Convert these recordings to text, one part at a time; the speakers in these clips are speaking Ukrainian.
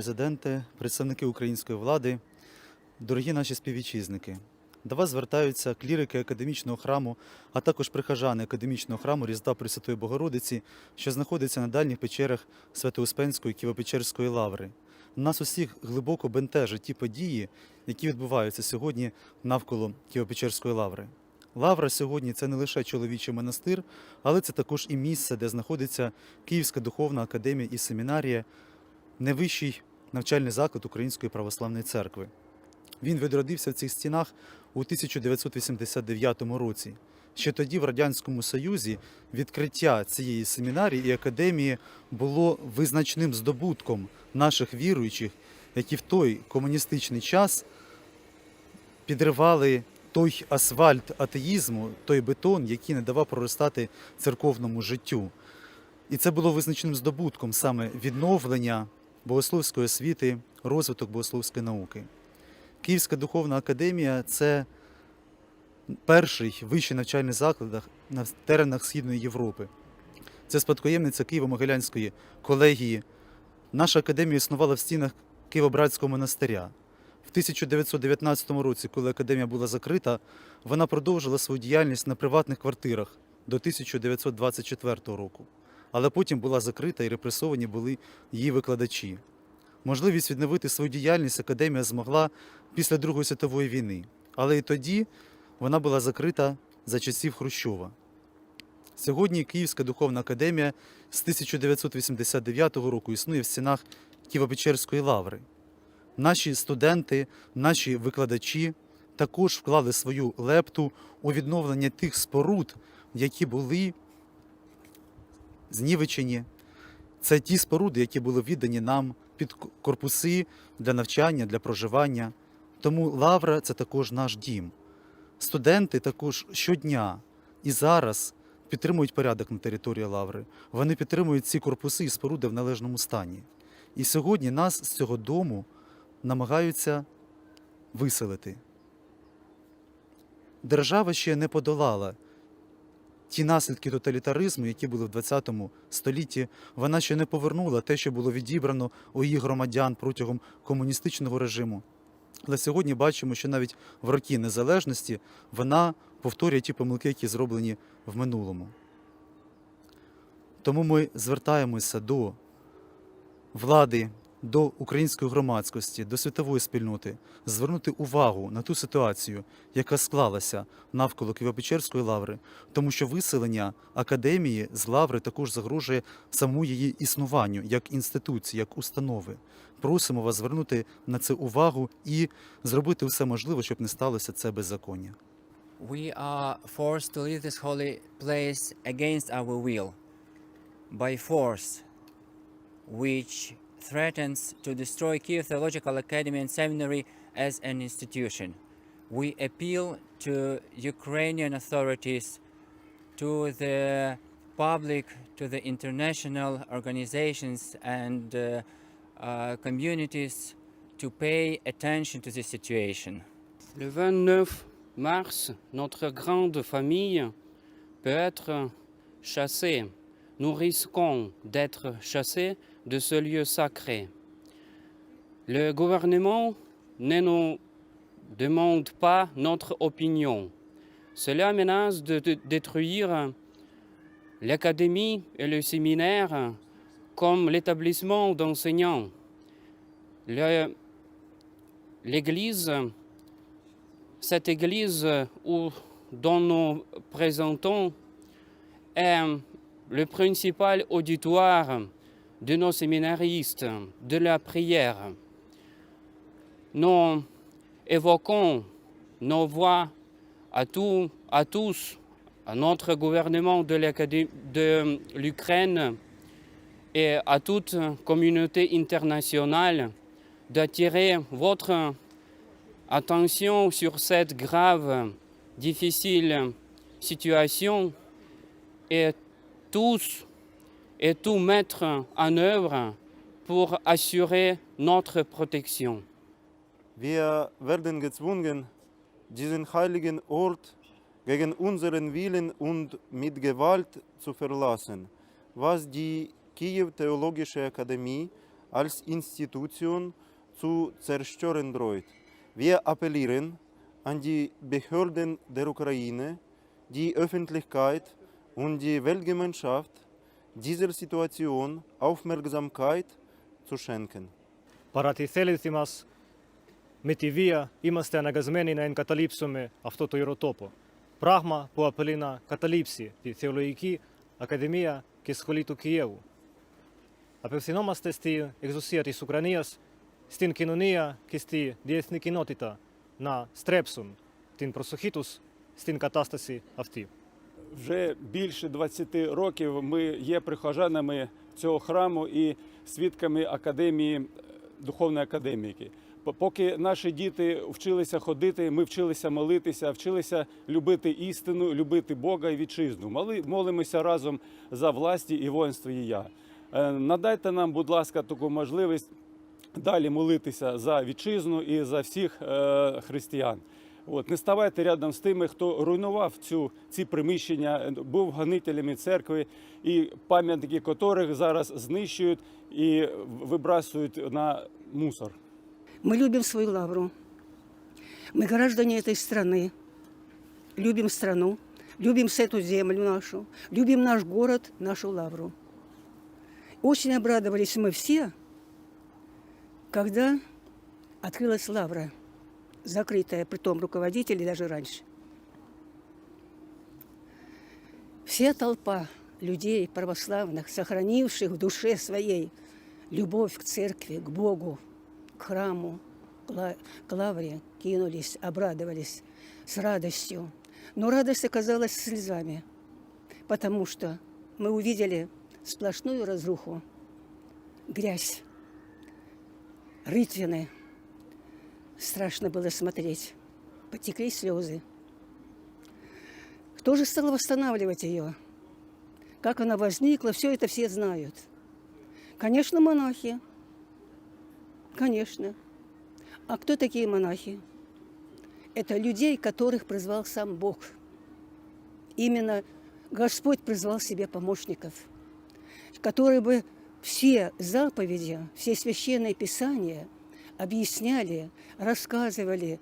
президенте, представники української влади, дорогі наші співвітчизники. До вас звертаються клірики академічного храму, а також прихожани академічного храму Різдва Пресвятої Богородиці, що знаходиться на дальніх печерах Свято-Успенської Києво-Печерської лаври. Нас усіх глибоко бентежать ті події, які відбуваються сьогодні навколо Києво-Печерської лаври. Лавра сьогодні це не лише чоловічий монастир, але це також і місце, де знаходиться Київська духовна академія і семінарія, найвищий навчальний заклад Української православної церкви. Він відродився в цих стінах у 1989 році. Ще тоді в Радянському Союзі відкриття цієї семінарії і академії було визначним здобутком наших віруючих, які в той комуністичний час підривали той асфальт атеїзму, той бетон, який не давав проростати церковному життю. І це було визначним здобутком саме відновлення богословської освіти, розвиток богословської науки. Київська духовна академія це перший вищий навчальний заклад на теренах Східної Європи. Це спадкоємниця Києво-Могилянської колегії. Наша академія існувала в стінах Києво-Братського монастиря. В 1919 році, коли академія була закрита, вона продовжила свою діяльність на приватних квартирах до 1924 року. Але потім була закрита і репресовані були її викладачі. Можливість відновити свою діяльність академія змогла після Другої світової війни, але і тоді вона була закрита за часів Хрущова. Сьогодні Київська духовна академія з 1989 року існує в стінах Києво-Печерської лаври. Наші студенти, наші викладачі також вклали свою лепту у відновлення тих споруд, які були знівечені. Це ті споруди, які були віддані нам під корпуси для навчання, для проживання. Тому лавра це також наш дім. Студенти також щодня і зараз підтримують порядок на території лаври. Вони підтримують ці корпуси і споруди в належному стані. І сьогодні нас з цього дому намагаються виселити. Держава ще не подолала ті наслідки тоталітаризму, які були в ХХ столітті. Вона ще не повернула те, що було відібрано у її громадян протягом комуністичного режиму. Але сьогодні бачимо, що навіть в роки незалежності вона повторює ті помилки, які зроблені в минулому. Тому ми звертаємося до влади, до української громадськості, до світової спільноти звернути увагу на ту ситуацію, яка склалася навколо Києво-Печерської лаври, тому що виселення академії з лаври також загрожує самому її існуванню як інституції, як установи. Просимо вас звернути на це увагу і зробити все можливе, щоб не сталося це беззаконня. We are forced to leave this holy place against our will, by force, which threatens to destroy Kiev Theological Academy and Seminary as an institution. We appeal to Ukrainian authorities, to the public, to the international organizations and uh, uh, communities to pay attention to this situation. Le 29 mars, notre grande famille peut être chassée. Nous risquons d'être chassés de ce lieu sacré. Le gouvernement ne nous demande pas notre opinion. Cela menace de, détruire l'académie et le séminaire comme l'établissement d'enseignants. L'Église cette église où, dont nous présentons est le principal auditoire de nos séminaristes, de la prière. Nous évoquons nos voix à, tous- à tous, à notre gouvernement de l'Ukraine et à toute communauté internationale d'attirer votre attention sur cette grave, difficile situation et tous et tout mettre en œuvre pour assurer notre protection. Wir werden gezwungen, diesen heiligen Ort gegen unseren Willen und mit Gewalt zu verlassen, was die Kiew Theologische Akademie als Institution zu zerstören droht. Wir appellieren an die Behörden der Ukraine, die Öffentlichkeit und die Weltgemeinschaft dieser Situation Aufmerksamkeit zu schenken. παρατηθέληθημας με τη βία είμαστε αναγκασμένοι να εγκαταλείψουμε αυτό το ιεροτόπο. Πράγμα που απειλεί να καταλήψει τη Θεολογική Ακαδημία και Σχολή του Κιέβου. Απευθυνόμαστε στη εξουσία της Ουκρανίας, στην κοινωνία και στη διεθνή κοινότητα να στρέψουν την προσοχή τους στην κατάσταση αυτή. Вже більше 20 років ми є прихожанами цього храму і свідками академії духовної академіки. Поки наші діти вчилися ходити, ми вчилися молитися, вчилися любити істину, любити Бога і вітчизну. Моли, молимося разом за власті і воїнство і я. Е, Надайте нам, будь ласка, таку можливість далі молитися за вітчизну і за всіх е, християн. От не ставайте рядом з тими, хто руйнував цю ці приміщення, був гонителями церкви, і пам'ятники котрих зараз знищують і вибрасують на мусор. Мы любим свою лавру. Мы граждане этой страны. Любим страну, любим с эту землю нашу, любим наш город, нашу лавру. Очень обрадовались мы все, когда открылась лавра, закрытая при том руководителе даже раньше. Вся толпа людей православных, сохранивших в душе своей любовь к церкви, к Богу, к храму, к лавре, кинулись, обрадовались с радостью. Но радость оказалась слезами, потому что мы увидели сплошную разруху, грязь, рытвины. Страшно было смотреть. Потекли слезы. Кто же стал восстанавливать ее? Как она возникла, все это все знают. Конечно, монахи. Конечно. А кто такие монахи? Это людей, которых призвал сам Бог. Именно Господь призвал себе помощников, которые бы все заповеди, все священные писания объясняли, рассказывали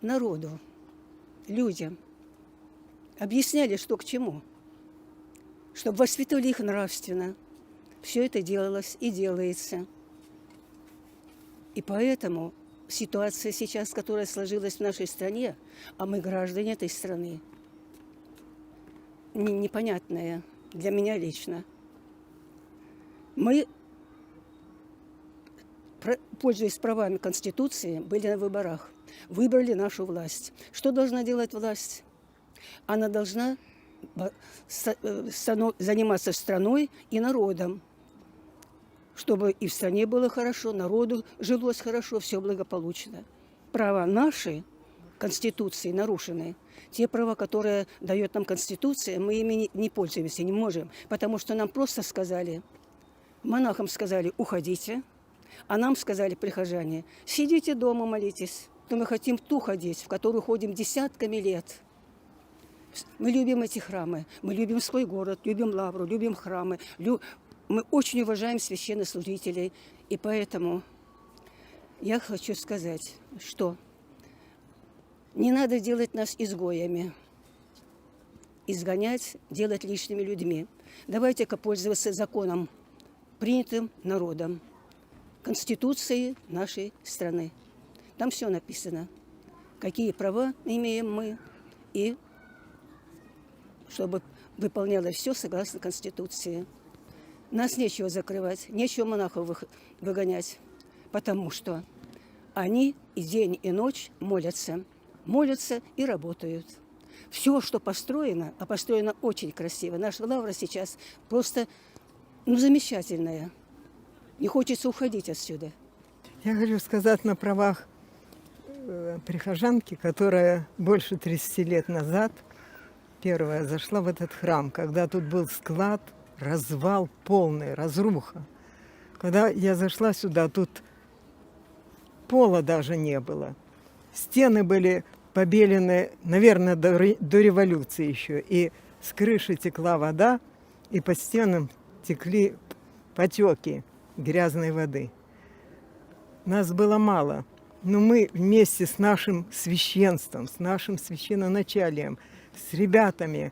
народу, людям, объясняли, что к чему, чтобы воспитывали их нравственно. Все это делалось и делается. И поэтому ситуация сейчас, которая сложилась в нашей стране, а мы граждане этой страны, не- непонятная для меня лично. Мы, пользуясь правами Конституции, были на выборах, выбрали нашу власть. Что должна делать власть? Она должна э, заниматься страной и народом, чтобы и в стране было хорошо, народу жилось хорошо, все благополучно. Права наши Конституции нарушены. Те права, которые дает нам Конституция, мы ими не пользуемся, не можем, потому что нам просто сказали, монахам сказали, уходите, а нам сказали, прихожане, сидите дома, молитесь. Но мы хотим ту ходить, в которую ходим десятками лет. Мы любим эти храмы, мы любим свой город, любим лавру, любим храмы. лю- Мы очень уважаем священнослужителей. И поэтому я хочу сказать, что не надо делать нас изгоями, изгонять, делать лишними людьми. Давайте-ка пользоваться законом, принятым народом, Конституцией нашей страны. Там все написано, какие права имеем мы и чтобы выполнялось все согласно Конституции. Нас нечего закрывать, нечего монахов выгонять, потому что они и день, и ночь молятся, молятся и работают. Все, что построено, а построено очень красиво. Наша лавра сейчас просто ну, замечательная. Не хочется уходить отсюда. Я хочу сказать на правах э, прихожанки, которая больше 30 лет назад первая зашла в этот храм, когда тут был склад, развал полный, разруха. Когда я зашла сюда, тут пола даже не было. Стены были побелены, наверное, до, до революции еще. И с крыши текла вода, и по стенам текли потеки. Грязной воды. Нас было мало, но мы вместе с нашим священством, с нашим священноначалием, с ребятами,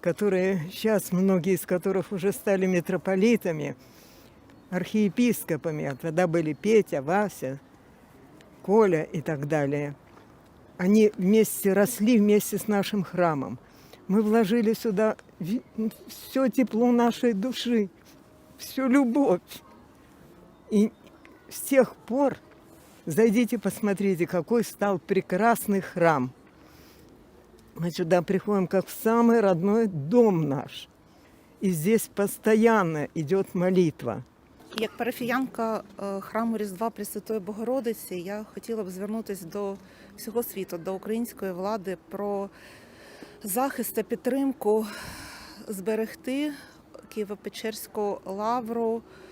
которые сейчас, многие из которых уже стали митрополитами, архиепископами, а тогда были Петя, Вася, Коля и так далее. Они вместе росли вместе с нашим храмом. Мы вложили сюда все тепло нашей души, всю любовь. И с тех пор зайдите, посмотрите, какой стал прекрасный храм. Мы сюда приходим как в самый родной дом наш. И здесь постоянно идет молитва. Як парафіянка е, храму Різдва Пресвятої Богородиці, я хотіла б звернутися до всього світу, до української влади про захист та підтримку зберегти Києво-Печерську лавру е,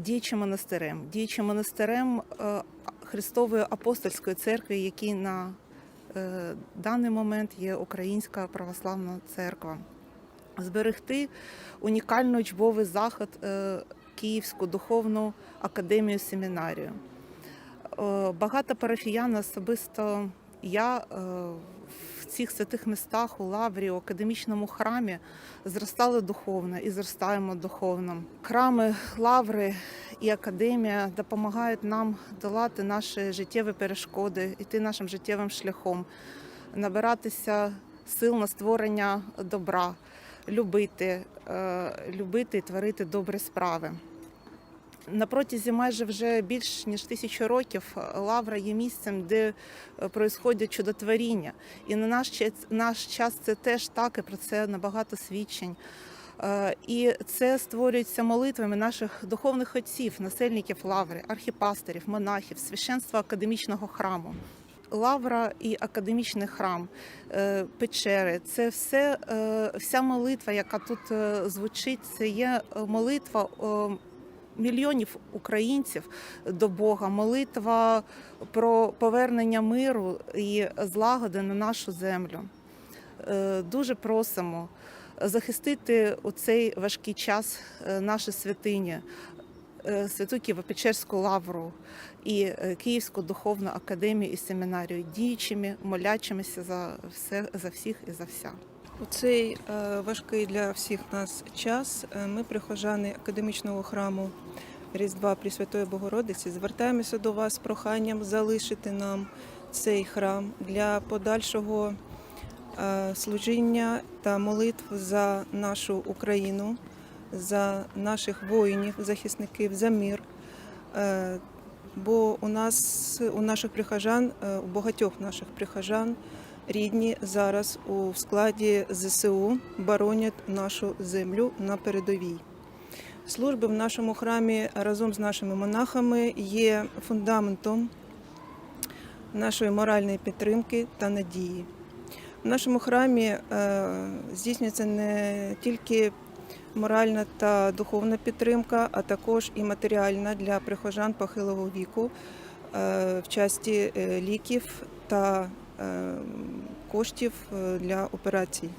діючим монастирем, діючим монастирем е, Христової апостольської церкви, який на е, даний момент є Українська православна церква. Зберегти унікальний учбовий заход е, Київську духовну академію семінарію. Е, Багато парафіян, особисто я е, в цих святих містах у Лаврі, у академічному храмі зростали духовно і зростаємо духовно. Храми, лаври і академія допомагають нам долати наші життєві перешкоди, йти нашим життєвим шляхом, набиратися сил на створення добра, любити, е, любити і творити добрі справи. На протязі майже вже більш ніж тисячу років лавра є місцем, де е, чудотворіння. І на наш час, наш час це теж так, і про це набагато свідчень. Е, І це створюється молитвами наших духовних отців, насельників лаври, архіпастерів, монахів, священства академічного храму. Лавра і академічний храм, е, печери це все, е, вся молитва, яка тут е, звучить, це є е, молитва е, мільйонів українців до Бога, молитва про повернення миру і злагоди на нашу землю. Е, Дуже просимо захистити у цей важкий час е, наші святині, е, святу Києво-Печерську лавру і Київську духовну академію і семінарію, діючими, молячимися за все за всіх і за вся. У цей е, важкий для всіх нас час е, ми, прихожани академічного храму Різдва Пресвятої Богородиці, звертаємося до вас з проханням залишити нам цей храм для подальшого е, служіння та молитв за нашу Україну, за наших воїнів, захисників, за мир. Бо у нас, у наших прихожан, у багатьох наших прихожан рідні зараз у складі ЗСУ боронять нашу землю на передовій. Служби в нашому храмі разом з нашими монахами є фундаментом нашої моральної підтримки та надії. В нашому храмі е, здійснюється не тільки моральна та духовна підтримка, а також і матеріальна для прихожан похилого віку е, в часті е, ліків та коштів е, для операцій.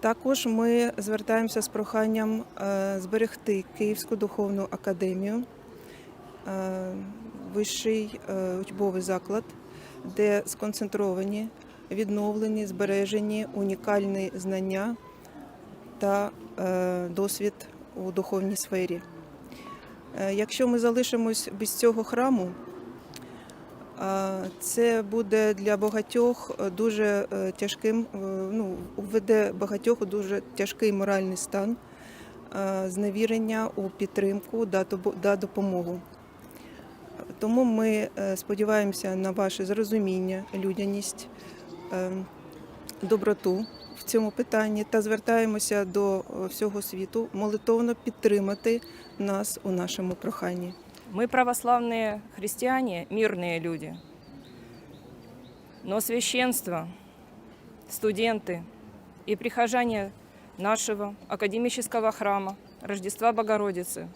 Також ми звертаємося з проханням е, зберегти Київську духовну академію, е, вищий е, учбовий заклад, де сконцентровані, відновлені, збережені унікальні знання та е, досвід у духовній сфері. Е, Якщо ми залишимось без цього храму, Це буде для багатьох е, дуже е, тяжким, е, ну, введе багатьох у дуже тяжкий моральний стан, зневірення у підтримку та допомогу. Тому ми сподіваємося на ваше зрозуміння, людяність, доброту в цьому питанні та звертаємося до всього світу молитовно підтримати нас у нашому проханні. Мы православные христиане, мирные люди. Но священство, студенты и прихожане нашего академического храма Рождества Богородицы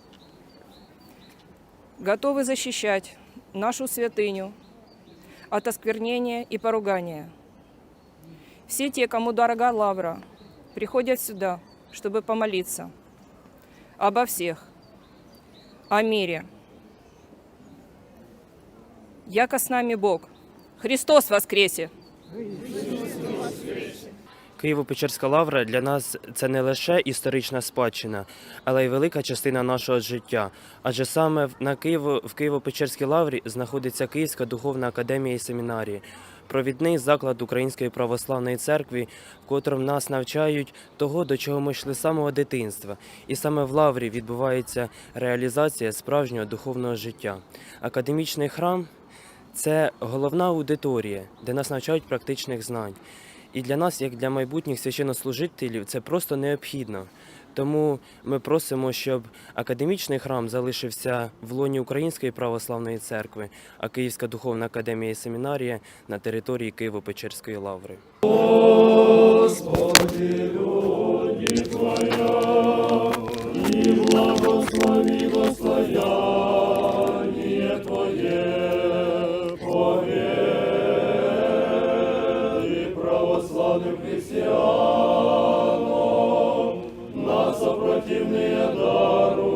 готовы защищать нашу святыню от осквернения и поругания. Все те, кому дорога лавра, приходят сюда, чтобы помолиться. обо всех, о мире. Яко с нами Бог. Христос воскресе! Києво-Печерська лавра для нас це не лише історична спадщина, але й велика частина нашого життя. Адже саме на Києво, в Києво-Печерській лаврі знаходиться Київська духовна академія і семінарії, провідний заклад Української православної церкви, в котрому нас навчають того, до чого ми йшли з самого дитинства. І саме в лаврі відбувається реалізація справжнього духовного життя. Академічний храм це головна аудиторія, де нас навчають практичних знань. І для нас, як для майбутніх священнослужителів, це просто необхідно. Тому ми просимо, щоб академічний храм залишився в лоні Української православної церкви, а Київська духовна академія і семінарія на території Києво-Печерської лаври. славным христианам, на опротивные дару.